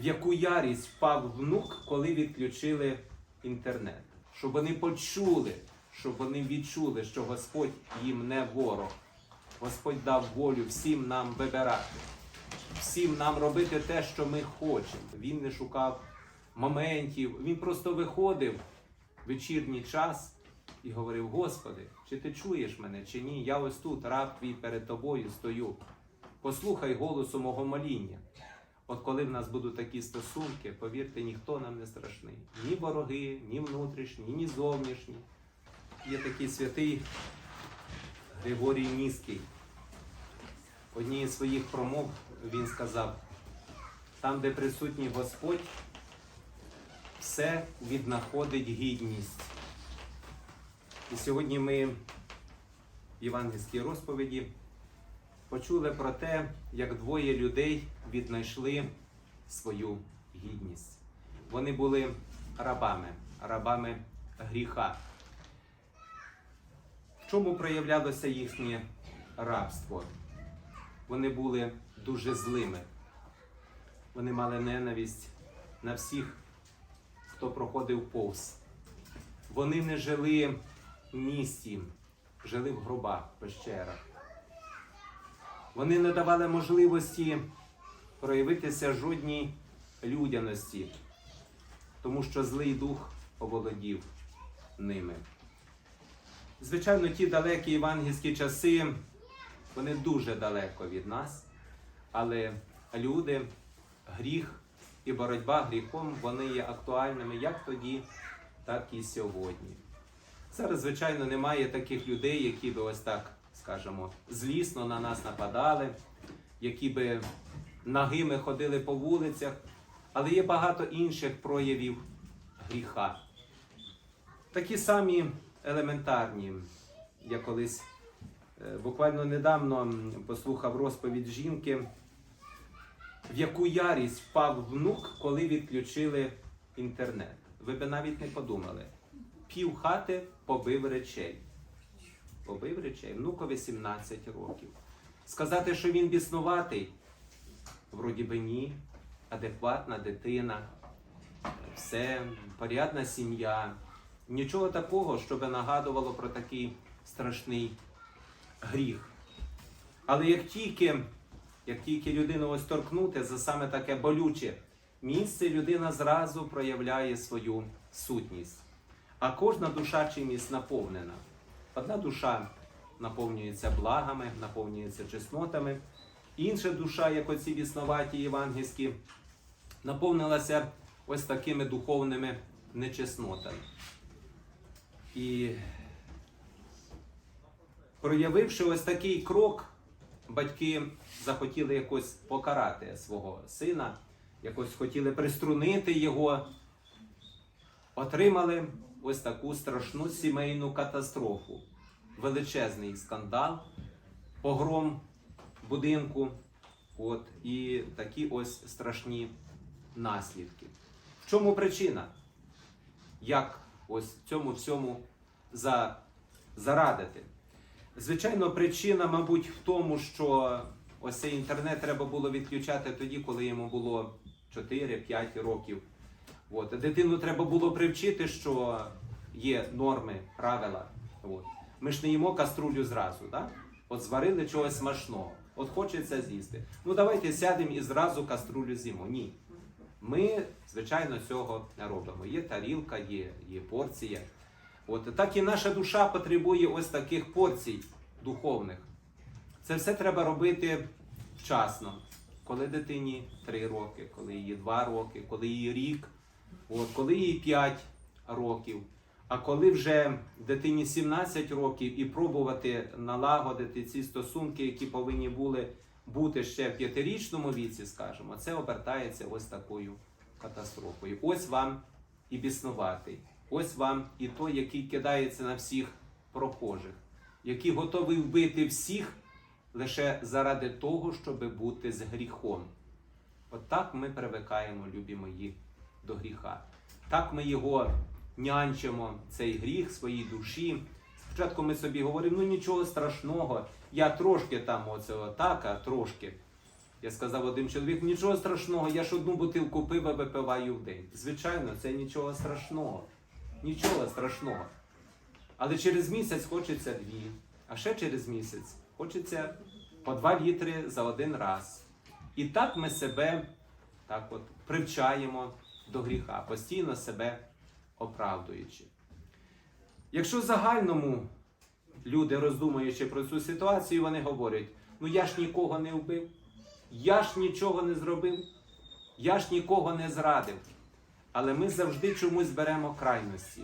в яку ярість впав внук, коли відключили інтернет. Щоб вони почули, щоб вони відчули, що Господь їм не ворог. Господь дав волю всім нам вибирати, всім нам робити те, що ми хочемо. Він не шукав моментів, він просто виходив в вечірній час і говорив: Господи, чи ти чуєш мене, чи ні? Я ось тут, раб твій перед тобою стою. Послухай голосу мого моління. От коли в нас будуть такі стосунки, повірте, ніхто нам не страшний. Ні вороги, ні внутрішні, ні зовнішні. Є такий святий Григорій Ніський. В одній із своїх промов він сказав: там, де присутній Господь, все віднаходить гідність. І сьогодні ми в євангельській розповіді почули про те, як двоє людей віднайшли свою гідність. Вони були рабами, рабами гріха. В чому проявлялося їхнє рабство? Вони були дуже злими. Вони мали ненависть на всіх, хто проходив повз. Вони не жили в місті, жили в гробах, пещерах. Вони не давали можливості проявитися жодній людяності, тому що злий дух оволодів ними. Звичайно, ті далекі євангельські часи, вони дуже далеко від нас, але люди, гріх і боротьба гріхом, вони є актуальними як тоді, так і сьогодні. Зараз, звичайно, немає таких людей, які би ось так, скажімо, злісно на нас нападали, які би нагими ходили по вулицях, але є багато інших проявів гріха. Такі самі елементарні. Я колись е, буквально недавно послухав розповідь жінки, в яку ярість впав внук, коли відключили інтернет. Ви би навіть не подумали. Пів хати побив речей. Побив речей. Внукові 17 років. Сказати, що він біснуватий, вроді би ні, адекватна дитина, все, порядна сім'я. Нічого такого, що би нагадувало про такий страшний гріх. Але як тільки, як тільки людину ось торкнути за саме таке болюче місце, людина зразу проявляє свою сутність. А кожна душа чимось наповнена. Одна душа наповнюється благами, наповнюється чеснотами, інша душа, як оці віснуваті євангельські, наповнилася ось такими духовними нечеснотами. І проявивши ось такий крок, батьки захотіли якось покарати свого сина, якось хотіли приструнити його, отримали ось таку страшну сімейну катастрофу, величезний скандал, погром будинку, от, і такі ось страшні наслідки. В чому причина? Як ось цьому всьому за, зарадити? Звичайно, причина, мабуть, в тому, що ось цей інтернет треба було відключати тоді, коли йому було 4-5 років. От. Дитину треба було привчити, що є норми, правила. От. Ми ж не їмо каструлю зразу, так? От зварили чогось смачного, от хочеться з'їсти. Ну давайте сядемо і зразу каструлю з'їмо. Ні. Ми, звичайно, цього не робимо. Є тарілка, є, є порція. От так і наша душа потребує ось таких порцій духовних. Це все треба робити вчасно, коли дитині 3 роки, коли їй 2 роки, коли їй рік, от, коли їй 5 років. А коли вже дитині 17 років і пробувати налагодити ці стосунки, які повинні були бути ще в п'ятирічному віці, скажімо, це обертається ось такою катастрофою. Ось вам і біснуватий. Ось вам і той, який кидається на всіх прохожих, який готовий вбити всіх лише заради того, щоб бути з гріхом. От так ми привикаємо, любі мої, гріха. Так ми його нянчимо, цей гріх своїй душі. Спочатку ми собі говоримо, ну нічого страшного, я трошки там оце отак, а трошки. Я сказав один чоловік, нічого страшного, я ж одну бутилку пива випиваю в день. Звичайно, це нічого страшного. Нічого страшного. Але через місяць хочеться дві, а ще через місяць хочеться по два літри за один раз. І так ми себе так от привчаємо до гріха, постійно себе оправдуючи. Якщо в загальному люди, роздумуючи про цю ситуацію, вони говорять: ну я ж нікого не вбив, я ж нічого не зробив, я ж нікого не зрадив. Але ми завжди чомусь беремо крайності.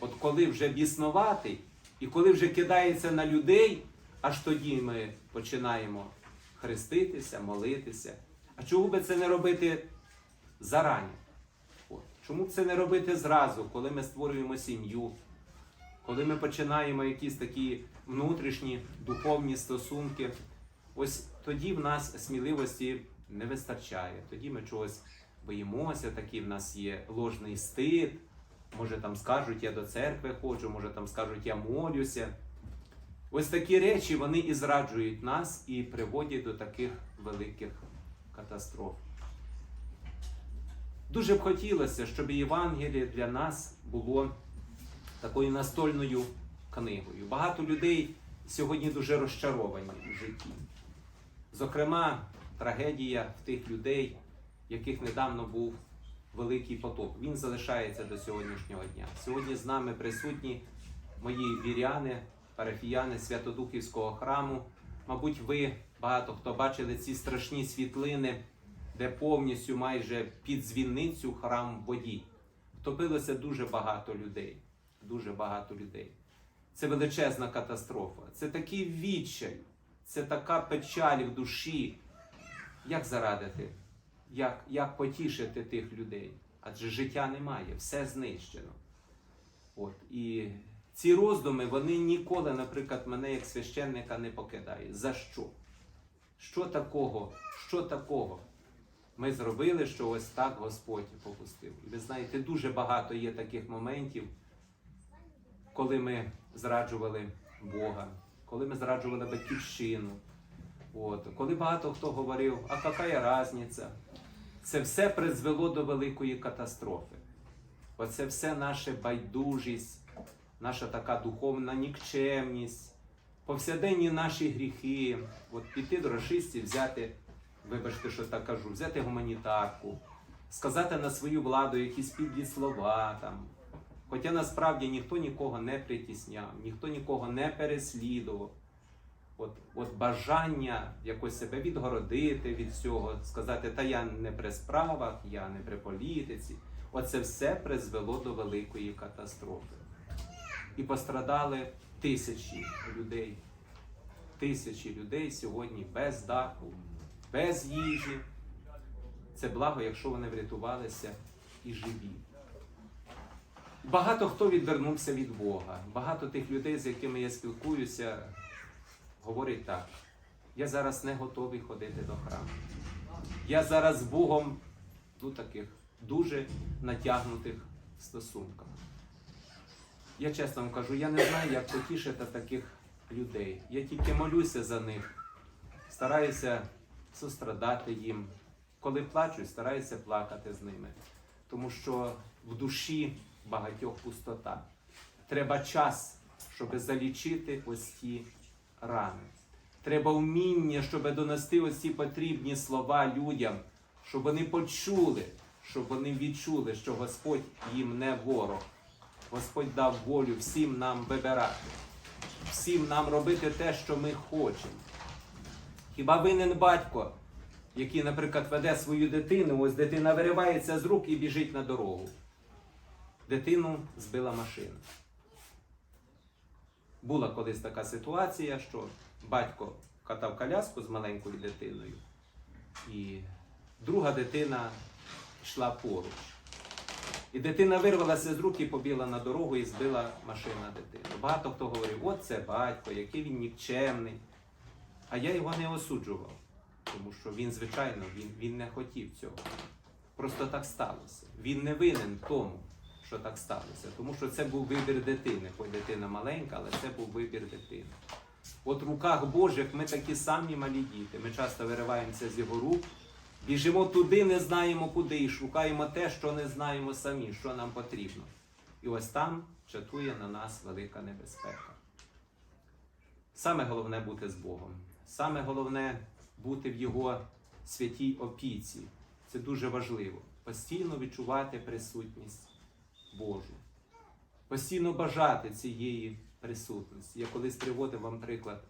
От коли вже біснуватий, і коли вже кидається на людей, аж тоді ми починаємо хреститися, молитися. А чому би це не робити зарані? Чому це не робити зразу, коли ми створюємо сім'ю, коли ми починаємо якісь такі внутрішні духовні стосунки? Ось тоді в нас сміливості не вистачає. Тоді ми чогось боїмося, такий в нас є ложний стид. Може там скажуть, я до церкви ходжу, може там скажуть, я молюся. Ось такі речі вони і зраджують нас і приводять до таких великих катастроф. Дуже б хотілося, щоб Євангеліє для нас було такою настольною книгою. Багато людей сьогодні дуже розчаровані в житті. Зокрема, трагедія в тих людей, яких недавно був великий потоп. Він залишається до сьогоднішнього дня. Сьогодні з нами присутні мої віряни, парафіяни Святодухівського храму. Мабуть, ви багато хто бачили ці страшні світлини, де повністю майже під дзвіницю храм в воді. Втопилося дуже багато людей. Дуже багато людей. Це величезна катастрофа. Це такий відчай, це така печаль в душі. Як зарадити? Як, як потішити тих людей? Адже життя немає, все знищено. От. І ці роздуми, вони ніколи, наприклад, мене як священника не покидають. За що? Що такого? Що такого? Ми зробили, що ось так Господь попустив. І ви знаєте, дуже багато є таких моментів, коли ми зраджували Бога, коли ми зраджували батьківщину. От. Коли багато хто говорив, а яка різниця? Це все призвело до великої катастрофи. Оце все наша байдужість, наша така духовна нікчемність, повсяденні наші гріхи. От піти до расистів, взяти, вибачте, що так кажу, взяти гуманітарку, сказати на свою владу якісь підлі слова там. Хоча насправді ніхто нікого не притісняв, ніхто нікого не переслідував. От, от бажання якось себе відгородити від всього, сказати, та я не при справах, я не при політиці. Оце все призвело до великої катастрофи. І пострадали тисячі людей. Тисячі людей сьогодні без даху, без їжі. Це благо, якщо вони врятувалися і живі. Багато хто відвернувся від Бога. Багато тих людей, з якими я спілкуюся, говорить так: я зараз не готовий ходити до храму. Я зараз з Богом ну, таких дуже натягнутих стосунках. Я чесно вам кажу, я не знаю, як потішити таких людей. Я тільки молюся за них, стараюся сострадати їм. Коли плачу, стараюся плакати з ними. Тому що в душі багатьох пустота. Треба час, щоб залічити ось ті рани. Треба вміння, щоб донести ось ці потрібні слова людям, щоб вони почули, щоб вони відчули, що Господь їм не ворог. Господь дав волю всім нам вибирати, всім нам робити те, що ми хочемо. Хіба винен батько, який, наприклад, веде свою дитину, ось дитина виривається з рук і біжить на дорогу. Дитину збила машина. Була колись така ситуація, що батько катав коляску з маленькою дитиною, і друга дитина йшла поруч. І дитина вирвалася з рук і побігла на дорогу і збила машина дитину. Багато хто говорив, от це батько, який він нікчемний. А я його не осуджував, тому що він, звичайно, він, він не хотів цього. Просто так сталося. Він не винен в тому, що так сталося. Тому що це був вибір дитини. Хоч дитина маленька, але це був вибір дитини. От в руках Божих ми такі самі малі діти. Ми часто вириваємося з його рук, біжимо туди, не знаємо куди, і шукаємо те, що не знаємо самі, що нам потрібно. І ось там чатує на нас велика небезпека. Саме головне бути з Богом. Саме головне бути в Його святій опіці. Це дуже важливо. Постійно відчувати присутність Божу. Постійно бажати цієї присутності. Я колись приводив вам приклад,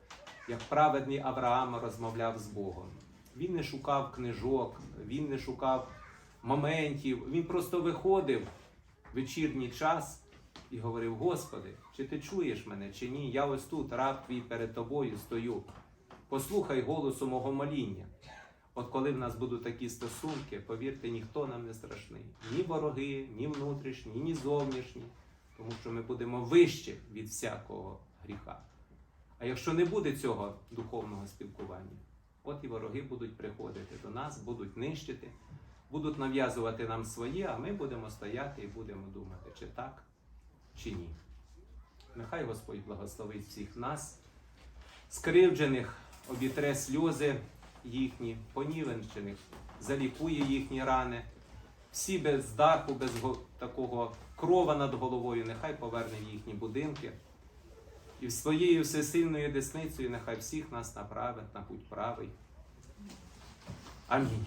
як праведний Авраам розмовляв з Богом. Він не шукав книжок, він не шукав моментів, він просто виходив в вечірній час і говорив: Господи, чи ти чуєш мене, чи ні? Я ось тут, раб твій перед тобою стою. Послухай голосу мого моління. От коли в нас будуть такі стосунки, повірте, ніхто нам не страшний. Ні вороги, ні внутрішні, ні зовнішні, тому що ми будемо вище від всякого гріха. А якщо не буде цього духовного спілкування, от і вороги будуть приходити до нас, будуть нищити, будуть нав'язувати нам своє, а ми будемо стояти і будемо думати, чи так, чи ні. Нехай Господь благословить всіх нас, скривджених, обітре сльози їхні, понівенчених, залікує їхні рани. Всі без даху, без такого крова над головою, нехай поверне в їхні будинки. І своєю всесильною десницею нехай всіх нас направить на путь правий. Амінь.